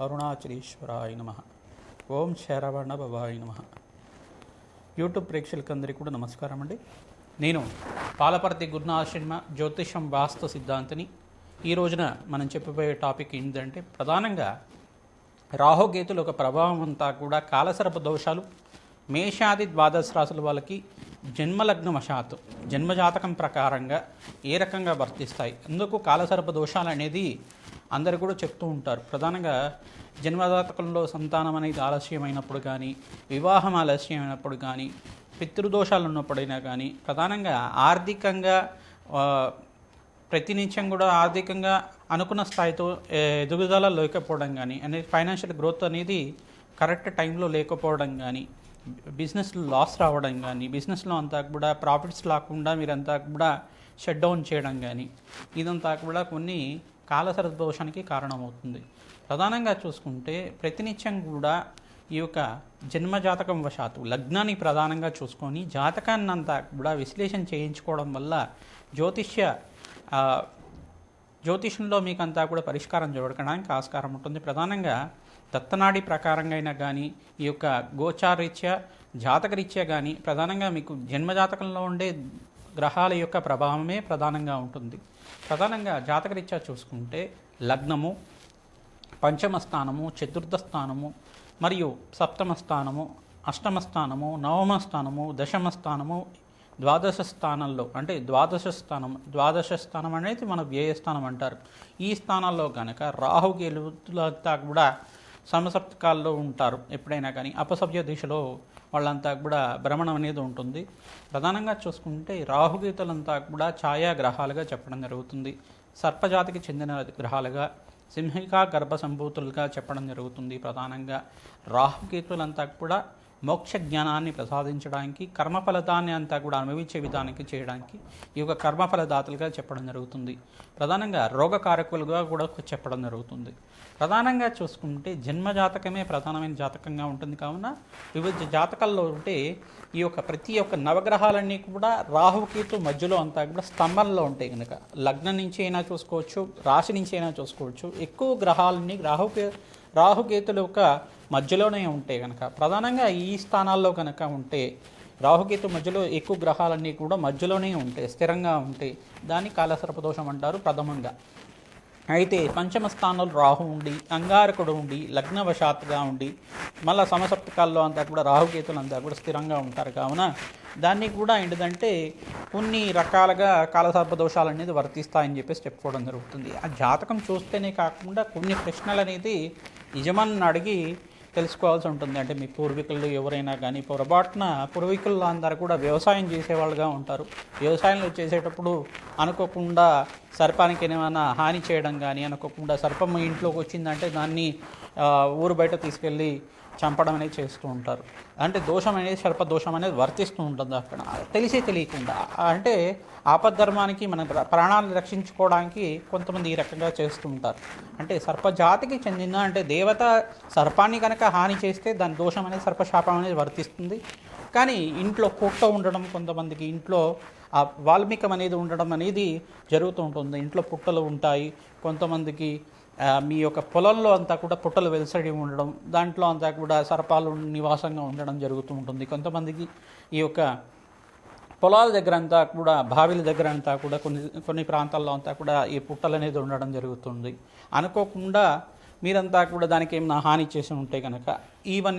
అరుణాచలేశ్వరాయ నమ. ఓం శరవణ బాబాయ నమ. యూట్యూబ్ ప్రేక్షకులందరికీ కూడా నమస్కారం అండి. నేను పాలపర్తి గురునాశ్రమ జ్యోతిషం వాస్తు సిద్ధాంతిని. ఈ రోజున మనం చెప్పబోయే టాపిక్ ఏంటంటే ప్రధానంగా రాహుకేతుల ఒక ప్రభావం అంతా కూడా కాలసర్ప దోషాలు మేషాది ద్వాదశ రాశుల వాళ్ళకి జన్మలగ్నవశాత్తు జన్మజాతకం ప్రకారంగా ఏ రకంగా వర్తిస్తాయి? అందుకు కాలసర్ప దోషాలు అనేది అందరు కూడా చెప్తూ ఉంటారు. ప్రధానంగా జన్మజాతకంలో సంతానం అనేది ఆలస్యమైనప్పుడు కానీ వివాహం ఆలస్యమైనప్పుడు కానీ పితృదోషాలు ఉన్నప్పుడైనా కానీ ప్రధానంగా ఆర్థికంగా ప్రతినిత్యం కూడా ఆర్థికంగా అనుకున్న స్థాయితో ఎదుగుదల లేకపోవడం కానీ అనేది ఫైనాన్షియల్ గ్రోత్ అనేది కరెక్ట్ టైంలో లేకపోవడం కానీ బిజినెస్లో లాస్ రావడం కానీ బిజినెస్లో అంతా కూడా ప్రాఫిట్స్ లేకుండా మీరంతా కూడా షట్ డౌన్ చేయడం కానీ ఇదంతా కూడా కొన్ని కాలసర దోషానికి కారణమవుతుంది. ప్రధానంగా చూసుకుంటే ప్రతినిత్యం కూడా ఈ యొక్క జన్మజాతకం వశాత్తు లగ్నాన్ని ప్రధానంగా చూసుకొని జాతకాన్ని అంతా కూడా విశ్లేషణ చేయించుకోవడం వల్ల జ్యోతిష్య జ్యోతిష్యంలో జ్యోతిషంలో కూడా పరిష్కారం చూడడానికి ఆస్కారం ఉంటుంది. ప్రధానంగా దత్తనాడి ప్రకారంగా అయినా కానీ ఈ యొక్క గోచారీత్యా జాతకరీత్యా కానీ ప్రధానంగా మీకు జన్మజాతకంలో ఉండే గ్రహాల యొక్క ప్రభావమే ప్రధానంగా ఉంటుంది. ప్రధానంగా జాతకరీత్యా చూసుకుంటే లగ్నము పంచమ స్థానము చతుర్థ స్థానము మరియు సప్తమ స్థానము అష్టమ స్థానము నవమ స్థానము దశమ స్థానము ద్వాదశ స్థానంలో అంటే ద్వాదశ స్థానం ద్వాదశ స్థానం అనేది మన వ్యయస్థానం అంటారు. ఈ స్థానాల్లో కనుక రాహుకేలులంతా కూడా సమసప్తకాల్లో ఉంటారు ఎప్పుడైనా కానీ. అపసభ్య దిశలో వాళ్ళంతా కూడా భ్రమణం అనేది ఉంటుంది. ప్రధానంగా చూసుకుంటే రాహుగీతలంతా కూడా ఛాయా గ్రహాలుగా చెప్పడం జరుగుతుంది. సర్పజాతికి చెందిన గ్రహాలుగా సింహికా గర్భ సంభూతులుగా చెప్పడం జరుగుతుంది ప్రధానంగా. రాహుకేతులంతా కూడా మోక్ష జ్ఞానాన్ని ప్రసాదించడానికి కర్మఫలదాన్ని అంతా కూడా అనుభవించే విధానికి చేయడానికి ఈ యొక్క కర్మఫలదాతలుగా చెప్పడం జరుగుతుంది. ప్రధానంగా రోగకారకులుగా కూడా చెప్పడం జరుగుతుంది. ప్రధానంగా చూసుకుంటే జన్మ జాతకమే ప్రధానమైన జాతకంగా ఉంటుంది. కావున వివిధ జాతకాల్లో ఉంటే ఈ యొక్క ప్రతి ఒక్క నవగ్రహాలన్నీ కూడా రాహుకేతు మధ్యలో అంతా కూడా స్తంభంలో ఉంటాయి కనుక లగ్నం నుంచి అయినా చూసుకోవచ్చు రాశి నుంచి అయినా చూసుకోవచ్చు. ఎక్కువ గ్రహాలన్నీ రాహుకే రాహుకేతుల యొక్క మధ్యలోనే ఉంటాయి కనుక ప్రధానంగా ఈ స్థానాల్లో కనుక ఉంటే రాహుకేతు మధ్యలో ఎక్కువ గ్రహాలన్నీ కూడా మధ్యలోనే ఉంటాయి స్థిరంగా ఉంటాయి. దాన్ని కాలసర్పదోషం అంటారు ప్రథమంగా. అయితే పంచమ స్థానంలో రాహు ఉండి అంగారకుడు ఉండి లగ్నవశాత్తుగా ఉండి మళ్ళీ సమసప్తకాల్లో అంతా కూడా రాహుకేతులు అంతా కూడా స్థిరంగా ఉంటారు కావున దాన్ని కూడా ఏంటిదంటే కొన్ని రకాలుగా కాలసర్ప దోషాలు అనేది వర్తిస్తాయని చెప్పేసి చెప్పుకోవడం జరుగుతుంది. ఆ జాతకం చూస్తేనే కాకుండా కొన్ని ప్రశ్నలు అనేది యజమాని అడిగి తెలుసుకోవాల్సి ఉంటుంది. అంటే మీ పూర్వీకులు ఎవరైనా కానీ పొరపాటున పూర్వీకులు అందరూ కూడా వ్యవసాయం చేసేవాళ్ళుగా ఉంటారు. వ్యవసాయంలో చేసేటప్పుడు అనుకోకుండా సర్పానికి ఏమైనా హాని చేయడం కానీ అనుకోకుండా సర్పం ఇంట్లోకి వచ్చిందంటే దాన్ని ఊరు బయట తీసుకెళ్ళి చంపడం అనేది చేస్తూ ఉంటారు. అంటే దోషం అనేది సర్ప దోషం అనేది వర్తిస్తూ ఉంటుంది అక్కడ. తెలిసే తెలియకుండా. అంటే ఆపద్ధర్మానికి మన ప్ర- ప్రాణాలను రక్షించుకోవడానికి కొంతమంది ఈ రకంగా చేస్తూ ఉంటారు. అంటే సర్పజాతికి చెందిన అంటే దేవత సర్పాన్ని కనుక హాని చేస్తే దాని దోషం అనేది సర్పశాపం అనేది వర్తిస్తుంది. కానీ ఇంట్లో కుక్క ఉండడం కొంతమందికి ఇంట్లో ఆ వాల్మీకం అనేది ఉండడం అనేది జరుగుతూ ఉంటుంది. ఇంట్లో పుట్టలు ఉంటాయి. కొంతమందికి మీ యొక్క పొలంలో అంతా కూడా పుట్టలు వెలసడి ఉండడం దాంట్లో అంతా కూడా సర్పాలు నివాసంగా ఉండడం జరుగుతూ ఉంటుంది. కొంతమందికి ఈ యొక్క పొలాల దగ్గర అంతా కూడా బావిల దగ్గర అంతా కూడా కొన్ని కొన్ని ప్రాంతాల్లో అంతా కూడా ఈ పుట్టలు అనేది ఉండడం జరుగుతుంది. అనుకోకుండా మీరంతా కూడా దానికి ఏమైనా హాని చేసి ఉంటే కనుక ఈవన్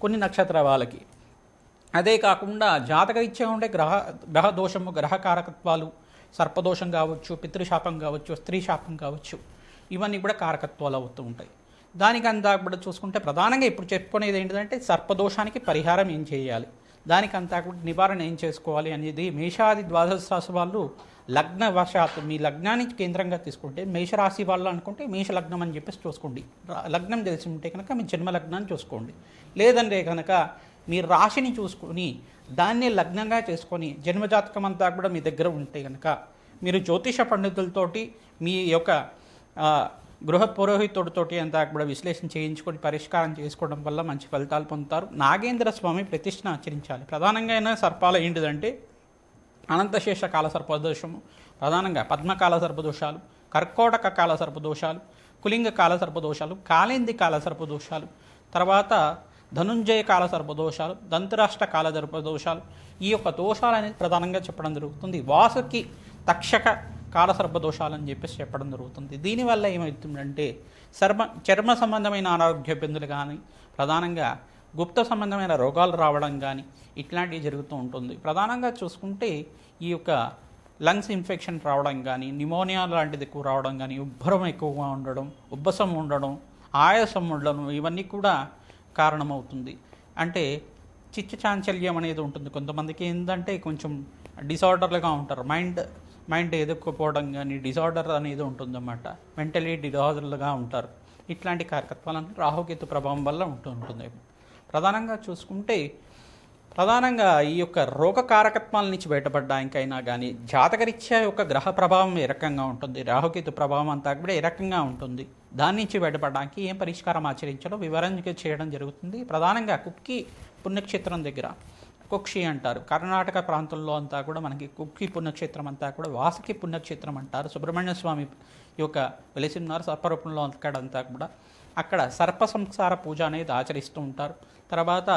కొన్ని నక్షత్ర వాళ్ళకి అదే కాకుండా జాతక ఇచ్చే ఉండే గ్రహ గ్రహ దోషము గ్రహ కారకత్వాలు సర్పదోషం కావచ్చు పితృశాపం కావచ్చు స్త్రీ శాపం కావచ్చు ఇవన్నీ కూడా కారకత్వాలు అవుతూ ఉంటాయి. దానికంతా కూడా చూసుకుంటే ప్రధానంగా ఇప్పుడు చెప్పుకునేది ఏంటంటే సర్పదోషానికి పరిహారం ఏం చేయాలి? దానికంతా కూడా నివారణ ఏం చేసుకోవాలి అనేది మేషాది ద్వాదశ రాశి వాళ్ళు లగ్న వశాత్తు మీ లగ్నాన్ని కేంద్రంగా తీసుకుంటే మేషరాశి వాళ్ళు అనుకుంటే మేష లగ్నం అని చెప్పేసి చూసుకోండి. లగ్నం తెలిసి ఉంటే కనుక మీ జన్మ లగ్నాన్ని చూసుకోండి. లేదంటే కనుక మీ రాశిని చూసుకొని దాన్ని లగ్నంగా చేసుకొని జన్మజాతకం అంతా కూడా మీ దగ్గర ఉంటే కనుక మీరు జ్యోతిష పండితులతోటి మీ యొక్క గృహ పురోహితుడితోటి అంతా కూడా విశ్లేషణ చేయించుకొని పరిష్కారం చేసుకోవడం వల్ల మంచి ఫలితాలు పొందుతారు. నాగేంద్ర స్వామి ప్రతిష్టను ఆచరించాలి. ప్రధానంగా అయిన సర్పాలు ఏంటిదంటే అనంతశేష కాల సర్పదోషము ప్రధానంగా పద్మకాల సర్పదోషాలు కర్కోటక కాల సర్పదోషాలు కులింగ కాల సర్పదోషాలు కాలేంది కాల సర్పదోషాలు తర్వాత ధనుంజయ కాల సర్పదోషాలు దంతరాష్ట్ర కాల సర్పదోషాలు ఈ యొక్క దోషాలు అనేది ప్రధానంగా చెప్పడం జరుగుతుంది. వాసుకి తక్షక కాల సర్పదోషాలు అని చెప్పేసి చెప్పడం జరుగుతుంది. దీనివల్ల ఏమవుతుందంటే చర్మ చర్మ సంబంధమైన అనారోగ్య ఇబ్బందులు కానీ ప్రధానంగా గుప్త సంబంధమైన రోగాలు రావడం కానీ ఇట్లాంటివి జరుగుతూ ఉంటుంది. ప్రధానంగా చూసుకుంటే ఈ యొక్క లంగ్స్ ఇన్ఫెక్షన్ రావడం కానీ నిమోనియా లాంటిది ఎక్కువ రావడం కానీ ఉబ్బరం ఎక్కువగా ఉండడం ఉబ్బసం ఉండడం ఆయాసం ఉండడం ఇవన్నీ కూడా కారణమవుతుంది. అంటే చిచ్చు చాంచల్యం అనేది ఉంటుంది. కొంతమందికి ఏంటంటే కొంచెం డిసార్డర్లుగా ఉంటారు. మైండ్ మైండ్ ఎదుర్కోపోవడం కానీ డిసార్డర్ అనేది ఉంటుందన్నమాట. మెంటలీ డిజార్డర్లుగా ఉంటారు. ఇట్లాంటి కార్యకత్వాలన్నీ రాహుకేతు ప్రభావం వల్ల ఉంటూ ఉంటుంది ప్రధానంగా చూసుకుంటే ప్రధానంగా ఈ యొక్క రోగ కారకత్వాల నుంచి బయటపడడానికైనా కానీ జాతకరీత్యా యొక్క గ్రహ ప్రభావం ఏ రకంగా ఉంటుంది రాహుకేతు ప్రభావం అంతా కూడా ఏ రకంగా ఉంటుంది దాని నుంచి బయటపడడానికి ఏం పరిష్కారం ఆచరించాలో వివరంగా చేయడం జరుగుతుంది. ప్రధానంగా కుక్కి పుణ్యక్షేత్రం దగ్గర కుక్షి అంటారు. కర్ణాటక ప్రాంతంలో అంతా కూడా మనకి కుక్కి పుణ్యక్షేత్రం అంతా కూడా వాసుకి పుణ్యక్షేత్రం అంటారు. సుబ్రహ్మణ్య స్వామి యొక్క వెలిసిన్నారు సర్పరూపంలో అక్కడంతా కూడా. అక్కడ సర్ప సంసార పూజ అనేది ఆచరిస్తూ ఉంటారు. తర్వాత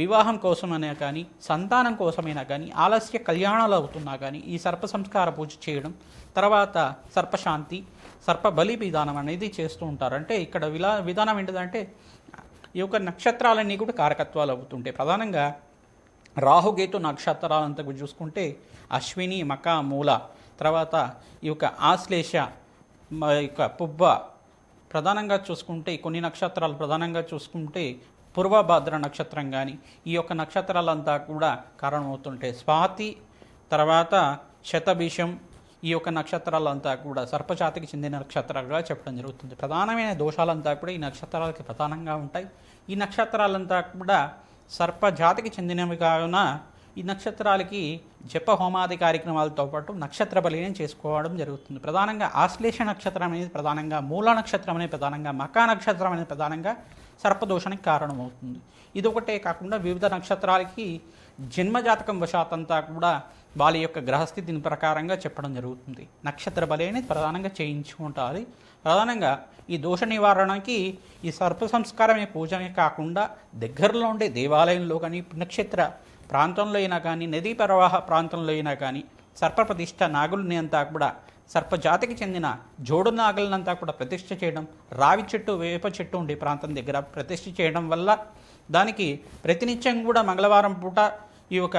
వివాహం కోసమైనా కానీ సంతానం కోసమైనా కానీ ఆలస్య కళ్యాణాలు అవుతున్నా కానీ ఈ సర్ప సంస్కార పూజ చేయడం తర్వాత సర్పశాంతి సర్ప బలి విధానం అనేది చేస్తూ ఉంటారు. అంటే ఇక్కడ విలా విధానం ఏంటిదంటే ఈ యొక్క నక్షత్రాలన్నీ కూడా కారకత్వాలు అవుతుంటాయి ప్రధానంగా రాహుగేతు నక్షత్రాలంతా కూడా చూసుకుంటే అశ్విని మక మూల తర్వాత ఈ యొక్క ఆశ్లేష మ యొక్క పుబ్బ ప్రధానంగా చూసుకుంటే కొన్ని నక్షత్రాలు ప్రధానంగా చూసుకుంటే పూర్వభద్ర నక్షత్రం కానీ ఈ యొక్క నక్షత్రాలంతా కూడా కారణమవుతుంటాయి స్వాతి తర్వాత శతభీషం ఈ యొక్క నక్షత్రాలంతా కూడా సర్పజాతికి చెందిన నక్షత్రాలుగా చెప్పడం జరుగుతుంది. ప్రధానమైన దోషాలంతా కూడా ఈ నక్షత్రాలకి ప్రధానంగా ఉంటాయి. ఈ నక్షత్రాలంతా కూడా సర్పజాతికి చెందినవి కావున ఈ నక్షత్రాలకి జప హోమాది కార్యక్రమాలతో పాటు నక్షత్ర బలిని చేసుకోవడం జరుగుతుంది. ప్రధానంగా ఆశ్లేష నక్షత్రం అనేది ప్రధానంగా మూల నక్షత్రం అనేది ప్రధానంగా మకా నక్షత్రం అనేది ప్రధానంగా సర్పదోషానికి కారణమవుతుంది. ఇది ఒకటే కాకుండా వివిధ నక్షత్రాలకి జన్మజాతకం వశాతంతా కూడా వాళ్ళ యొక్క గ్రహస్థితిని ప్రకారంగా చెప్పడం జరుగుతుంది. నక్షత్ర బలి అనేది ప్రధానంగా చేయించుకుంటారు. ప్రధానంగా ఈ దోష నివారణకి ఈ సర్ప సంస్కారమే పూజనే కాకుండా దగ్గరలో ఉండే దేవాలయంలో కానీ నక్షత్ర ప్రాంతంలో అయినా కానీ నదీ ప్రవాహ ప్రాంతంలో అయినా కానీ సర్ప ప్రతిష్ట నాగుల్ని అంతా కూడా సర్పజాతికి చెందిన జోడు నాగులనంతా కూడా ప్రతిష్ఠ చేయడం రావి చెట్టు వేప చెట్టు ఉండే ప్రాంతం దగ్గర ప్రతిష్ఠ చేయడం వల్ల దానికి ప్రతినిత్యం కూడా మంగళవారం పూట ఈ యొక్క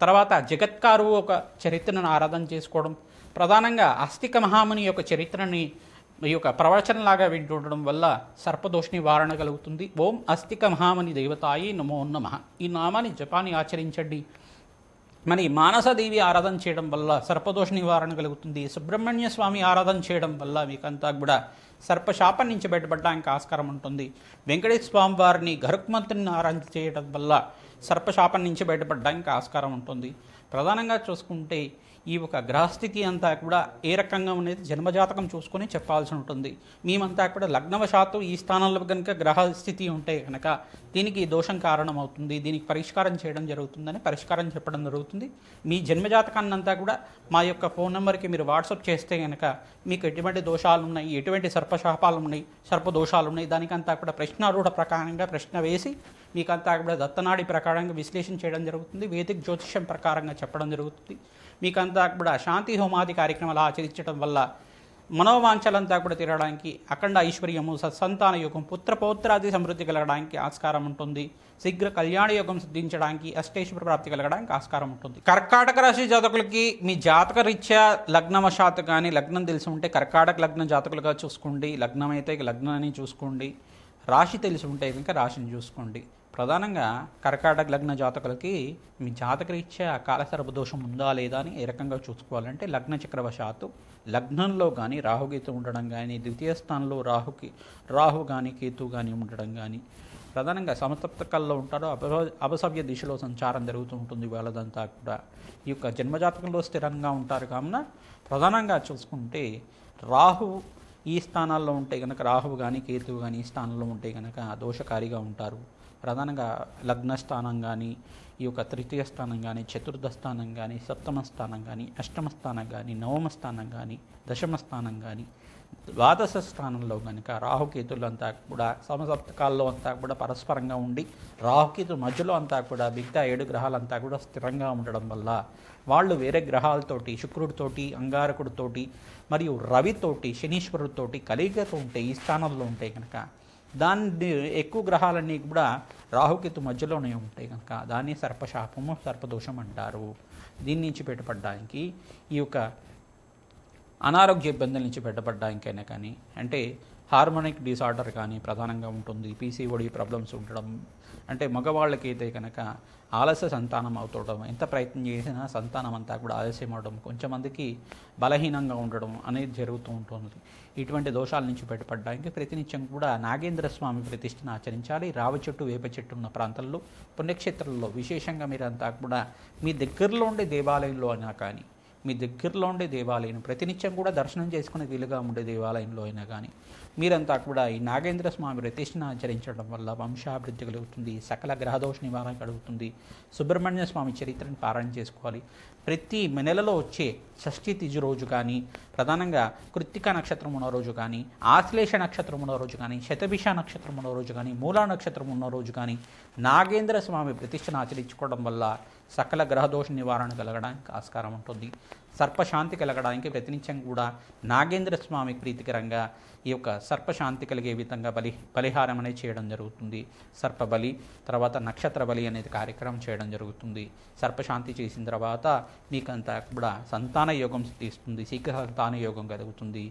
తర్వాత జగత్కారు ఒక చరిత్రను ఆరాధన చేసుకోవడం ప్రధానంగా ఆస్తిక మహాముని యొక్క చరిత్రని ఈ యొక్క ప్రవచనలాగా వింటుండడం వల్ల సర్పదోష నివారణ కలుగుతుంది. ఓం అస్తిక మహామని దేవతాయి నమో నమ. ఈ నామాన్ని జపాన్ని ఆచరించండి. మరి మానసదేవి ఆరాధన చేయడం వల్ల సర్పదోష నివారణ కలుగుతుంది. సుబ్రహ్మణ్య స్వామి ఆరాధన చేయడం వల్ల మీకంతా కూడా సర్పశాపం నుంచి బయటపడడానికి ఆస్కారం ఉంటుంది. వెంకటేశ్వర స్వామి వారిని గరుక్మంతుని ఆరాధన చేయడం వల్ల సర్పశాపం నుంచి బయటపడడానికి ఆస్కారం ఉంటుంది. ప్రధానంగా చూసుకుంటే ఈ ఒక గ్రహస్థితి అంతా కూడా ఏ రకంగా ఉన్నది జన్మజాతకం చూసుకొని చెప్పాల్సి ఉంటుంది. మేమంతా కూడా లగ్నవశాత్తు ఈ స్థానంలో కనుక గ్రహస్థితి ఉంటే కనుక దీనికి దోషం కారణమవుతుంది. దీనికి పరిష్కారం చేయడం జరుగుతుందని పరిష్కారం చెప్పడం జరుగుతుంది. మీ జన్మజాతకాన్ని అంతా కూడా మా యొక్క ఫోన్ నెంబర్కి మీరు వాట్సాప్ చేస్తే కనుక మీకు ఎటువంటి దోషాలు ఉన్నాయి ఎటువంటి సర్పశాపాలు ఉన్నాయి సర్ప దోషాలు ఉన్నాయి దానికంతా కూడా ప్రశ్నారూఢ ప్రకారంగా ప్రశ్న వేసి మీకంతా కూడా దత్తనాడి ప్రకారంగా విశ్లేషణ చేయడం జరుగుతుంది. వేదిక జ్యోతిష్యం ప్రకారంగా చెప్పడం జరుగుతుంది. మీకంతా కూడా శాంతి హోమాది కార్యక్రమాలు ఆచరించడం వల్ల మనోవాంఛలంతా కూడా తీరడానికి అఖండ ఐశ్వర్యము సత్సంతాన యోగం పుత్ర పౌత్రాది సమృద్ధి కలగడానికి ఆస్కారం ఉంటుంది. శీఘ్ర కళ్యాణ యోగం సిద్ధించడానికి అష్టేశ్వర ప్రాప్తి కలగడానికి ఆస్కారం ఉంటుంది. కర్కాటక రాశి జాతకులకి మీ జాతక రీత్యా లగ్నవశాత్ కానీ లగ్నం తెలిసి ఉంటే కర్కాటక లగ్న జాతకులుగా చూసుకోండి. లగ్నం అయితే లగ్నాన్ని చూసుకోండి. రాశి తెలిసి ఉంటే కనుక రాశిని చూసుకోండి. ప్రధానంగా కర్కాటక లగ్న జాతకులకి మీ జాతకరీత్యా కాలసర్ప దోషం ఉందా లేదా అని ఏ రకంగా చూసుకోవాలంటే లగ్న చక్రవశాత్తు లగ్నంలో కానీ రాహుగీత ఉండడం కానీ ద్వితీయ స్థానంలో రాహుకి రాహు కానీ కేతు కానీ ఉండడం కానీ ప్రధానంగా సమతప్తకాల్లో ఉంటారో. అప అపసవ్య దిశలో సంచారం జరుగుతూ ఉంటుంది వాళ్ళదంతా కూడా. ఈ యొక్క జన్మజాతకంలో స్థిరంగా ఉంటారు కావున ప్రధానంగా చూసుకుంటే రాహు ఈ స్థానాల్లో ఉంటే కనుక రాహువు కానీ కేతువు కానీ ఈ స్థానంలో ఉంటే కనుక దోషకారిగా ఉంటారు. ప్రధానంగా లగ్న స్థానం కానీ ఈ యొక్క తృతీయ స్థానం కానీ చతుర్థ స్థానం కానీ సప్తమ స్థానం కానీ అష్టమ స్థానం కానీ నవమ స్థానం కానీ దశమ స్థానం కానీ ద్వాదశ స్థానంలో కనుక రాహుకేతులు అంతా కూడా సమసప్తకాల్లో అంతా కూడా పరస్పరంగా ఉండి రాహుకేతు మధ్యలో అంతా కూడా మిగతా ఏడు గ్రహాలంతా కూడా స్థిరంగా ఉండడం వల్ల వాళ్ళు వేరే గ్రహాలతోటి శుక్రుడితోటి అంగారకుడితోటి మరియు రవితోటి శనీశ్వరుడితోటి కలిగతో ఉంటే ఈ స్థానంలో ఉంటే కనుక దాన్ని ఎక్కువ గ్రహాలన్నీ కూడా రాహుకేతు మధ్యలోనే ఉంటాయి కనుక దాన్ని సర్పశాపము సర్పదోషం అంటారు. దీని నుంచి పెట్టబడ్డానికి ఈ యొక్క అనారోగ్య ఇబ్బందుల నుంచి పెట్టబడ్డానికైనా కానీ అంటే హార్మోనిక్ డిసార్డర్ కానీ ప్రధానంగా ఉంటుంది. పీసీఓడి ప్రాబ్లమ్స్ ఉండడం. అంటే మగవాళ్ళకైతే కనుక ఆలస్య సంతానం అవుతుండడం ఎంత ప్రయత్నం చేసినా సంతానం అంతా కూడా ఆలస్యం అవడం. కొంచెమందికి బలహీనంగా ఉండడం అనేది జరుగుతూ ఉంటుంది. ఇటువంటి దోషాల నుంచి బయటపడడానికి ప్రతినిత్యం కూడా నాగేంద్ర స్వామి ప్రతిష్టను ఆచరించాలి. రావి చెట్టు వేప చెట్టు ఉన్న ప్రాంతాల్లో పుణ్యక్షేత్రాల్లో విశేషంగా మీరంతా కూడా మీ దగ్గరలో ఉండే దేవాలయంలో అయినా కానీ మీ దగ్గరలో ఉండే దేవాలయం ప్రతినిత్యం కూడా దర్శనం చేసుకునే వీలుగా ఉండే దేవాలయంలో అయినా కానీ మీరంతా కూడా ఈ నాగేంద్ర స్వామి ప్రతిష్ఠను ఆచరించడం వల్ల వంశాభివృద్ధి కలుగుతుంది సకల గ్రహదోష నివారణ కలుగుతుంది సుబ్రహ్మణ్య స్వామి చరిత్రను పారాయణ చేసుకోవాలి. ప్రతి నెలలో వచ్చే షష్ఠి తిజు రోజు కానీ ప్రధానంగా కృత్తిక నక్షత్రం ఉన్న రోజు కానీ ఆశ్లేష నక్షత్రం ఉన్న రోజు కానీ శతభిష నక్షత్రం ఉన్న రోజు కానీ మూలా నక్షత్రం ఉన్న రోజు కానీ నాగేంద్ర స్వామి ప్రతిష్టను ఆచరించుకోవడం వల్ల సకల గ్రహదోష నివారణ కలగడానికి ఆస్కారం ఉంటుంది. సర్పశాంతి కలగడానికి ప్రతినిత్యం కూడా. నాగేంద్ర స్వామి ప్రీతికరంగా ఈ యొక్క సర్పశాంతి కలిగే విధంగా బలి బలిహారం అనేది చేయడం జరుగుతుంది. సర్ప బలి తర్వాత నక్షత్ర బలి అనేది కార్యక్రమం చేయడం జరుగుతుంది. సర్పశాంతి చేసిన తర్వాత మీకంతా కూడా సంతాన యోగం తీస్తుంది. శీఘ్ర సంతాన యోగం కలుగుతుంది.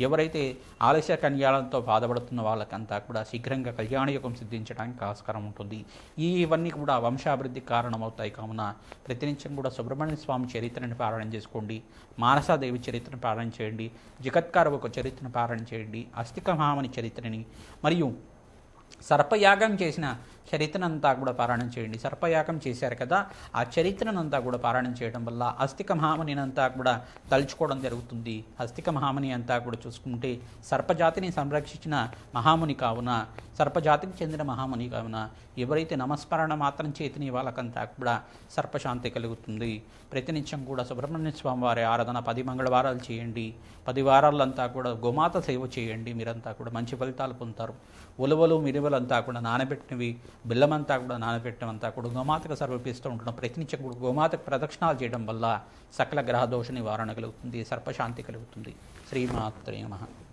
ఎవరైతే ఆలస్య కన్యాలతో బాధపడుతున్న వాళ్ళకంతా కూడా శీఘ్రంగా కళ్యాణ యోగం సిద్ధించడానికి ఆస్కారం ఉంటుంది. ఈ ఇవన్నీ కూడా వంశాభివృద్ధి కారణమవుతాయి. కావున ప్రతినిత్యం కూడా సుబ్రహ్మణ్య స్వామి చరిత్రను పారాయణ చేసుకోండి. మానసాదేవి చరిత్రను పారాయణ చేయండి. జగత్కార ఒక చరిత్రను పారాయణ చేయండి. అస్తిక మహామని చరిత్రని. మరియు సర్పయాగం చేసిన చరిత్రనంతా కూడా పారాయణం చేయండి. సర్పయాగం చేశారు కదా ఆ చరిత్రనంతా కూడా పారాయణం చేయడం వల్ల అస్థిక మహామునినంతా కూడా తలుచుకోవడం జరుగుతుంది. అస్థిక మహాముని అంతా కూడా చూసుకుంటే సర్పజాతిని సంరక్షించిన మహాముని కావున సర్పజాతికి చెందిన మహాముని కావున ఎవరైతే నమస్మరణ మాత్రం చేతిని వాళ్ళకంతా కూడా సర్పశాంతి కలుగుతుంది. ప్రతినిత్యం కూడా సుబ్రహ్మణ్య స్వామి వారి ఆరాధన పది మంగళవారాలు చేయండి. పది వారాలంతా కూడా గోమాత సేవ చేయండి. మీరంతా కూడా మంచి ఫలితాలు పొందుతారు. ఉలవలు మిరువలంతా కూడా నానబెట్టినవి బిల్లమంతా కూడా నానబెట్టమంతా కూడా గోమాతకు సర్వపిస్తూ ఉంటున్నాం ప్రతినిత్యం కూడా గోమాతకు ప్రదక్షిణాలు చేయడం వల్ల సకల గ్రహదోష నివారణ కలుగుతుంది సర్పశాంతి కలుగుతుంది. శ్రీమాత్రే నమః.